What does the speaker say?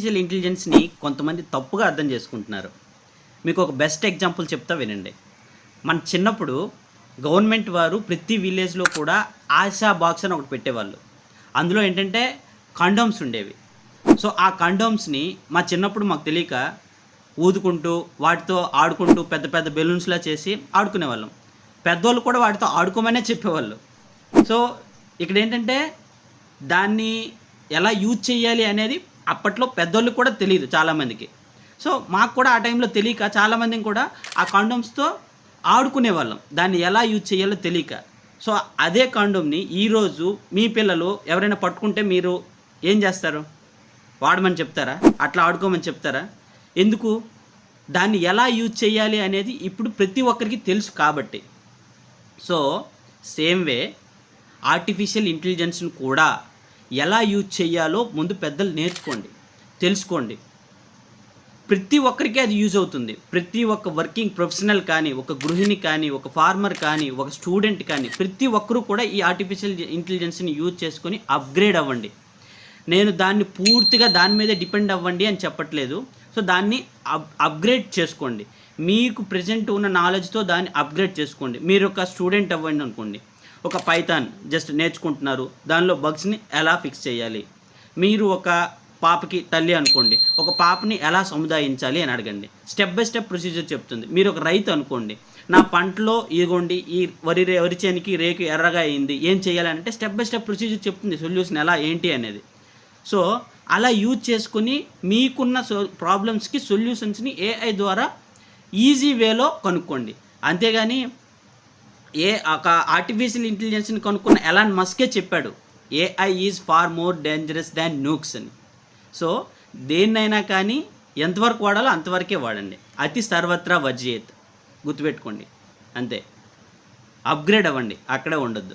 Artificial ఇంటెలిజెన్స్ని కొంతమంది తప్పుగా అర్థం చేసుకుంటున్నారు. మీకు ఒక బెస్ట్ ఎగ్జాంపుల్ చెప్తా వినండి. మన చిన్నప్పుడు గవర్నమెంట్ వారు ప్రతి విలేజ్లో కూడా ఆశా బాక్స్ అని ఒకటి పెట్టేవాళ్ళు. అందులో ఏంటంటే కండోమ్స్ ఉండేవి. సో ఆ కండోమ్స్ని మా చిన్నప్పుడు మాకు తెలియక ఊదుకుంటూ వాటితో ఆడుకుంటూ పెద్ద పెద్ద బెలూన్స్లా చేసి ఆడుకునేవాళ్ళం. పెద్దోళ్ళు కూడా వాటితో ఆడుకోమనే చెప్పేవాళ్ళు. సో ఇక్కడ ఏంటంటే దాన్ని ఎలా యూజ్ చేయాలి అనేది అప్పట్లో పెద్దోళ్ళకి కూడా తెలియదు చాలామందికి. సో మాకు కూడా ఆ టైంలో తెలియక చాలామందిని కూడా ఆ కాండోమ్స్తో ఆడుకునే వాళ్ళం దాన్ని ఎలా యూజ్ చేయాలో తెలియక. సో అదే కాండోమ్ని ఈరోజు మీ పిల్లలు ఎవరైనా పట్టుకుంటే మీరు ఏం చేస్తారు? వాడమని చెప్తారా? అట్లా ఆడుకోమని చెప్తారా? ఎందుకు? దాన్ని ఎలా యూజ్ చేయాలి అనేది ఇప్పుడు ప్రతి ఒక్కరికి తెలుసు కాబట్టి. సో సేమ్ వే ఆర్టిఫిషియల్ ఇంటెలిజెన్స్ను కూడా ఎలా యూజ్ చేయాలో ముందు పెద్దలు నేర్చుకోండి తెలుసుకోండి. ప్రతి ఒక్కరికి అది యూజ్ అవుతుంది. ప్రతి ఒక్క వర్కింగ్ ప్రొఫెషనల్ కానీ ఒక గృహిణి కానీ ఒక ఫార్మర్ కానీ ఒక స్టూడెంట్ కానీ ప్రతి ఒక్కరూ కూడా ఈ ఆర్టిఫిషియల్ ఇంటెలిజెన్స్ని యూజ్ చేసుకొని అప్గ్రేడ్ అవ్వండి. నేను దాన్ని పూర్తిగా దాని మీదే డిపెండ్ అవ్వండి అని చెప్పట్లేదు. సో దాన్ని అప్ అప్గ్రేడ్ చేసుకోండి. మీకు ప్రజెంట్ ఉన్న నాలెడ్జ్తో దాన్ని అప్గ్రేడ్ చేసుకోండి. మీరు ఒక స్టూడెంట్ అవ్వండి అనుకోండి. ఒక పైథాన్ జస్ట్ నేర్చుకుంటున్నారు. దానిలో బగ్స్ని ఎలా ఫిక్స్ చేయాలి? మీరు ఒక పాపకి తల్లి అనుకోండి. ఒక పాపని ఎలా సముదాయించాలి అని అడగండి. స్టెప్ బై స్టెప్ ప్రొసీజర్ చెప్తుంది. మీరు ఒక రైతు అనుకోండి. నా పంటలో ఇదిగోండి ఈ వరి రే వరి చేనికి రేకు ఎర్రగా అయింది. ఏం చేయాలంటే స్టెప్ బై స్టెప్ ప్రొసీజర్ చెప్తుంది. సొల్యూషన్ ఎలా ఏంటి అనేది. సో అలా యూజ్ చేసుకుని మీకున్న సో ప్రాబ్లమ్స్కి సొల్యూషన్స్ని ఏఐ ద్వారా ఈజీ వేలో కనుక్కోండి. అంతేగాని ఏ ఒక ఆర్టిఫిషియల్ ఇంటెలిజెన్స్ని కనుక్కున్న ఎలాన్ మస్కే చెప్పాడు? AI is far more dangerous than nukes అని. సో దేన్నైనా కానీ ఎంతవరకు వాడాలో అంతవరకే వాడండి. అతి సర్వత్రా వర్జయేత్. గుర్తుపెట్టుకోండి. అంతే. అప్గ్రేడ్ అవ్వండి. అక్కడే ఉండొద్దు.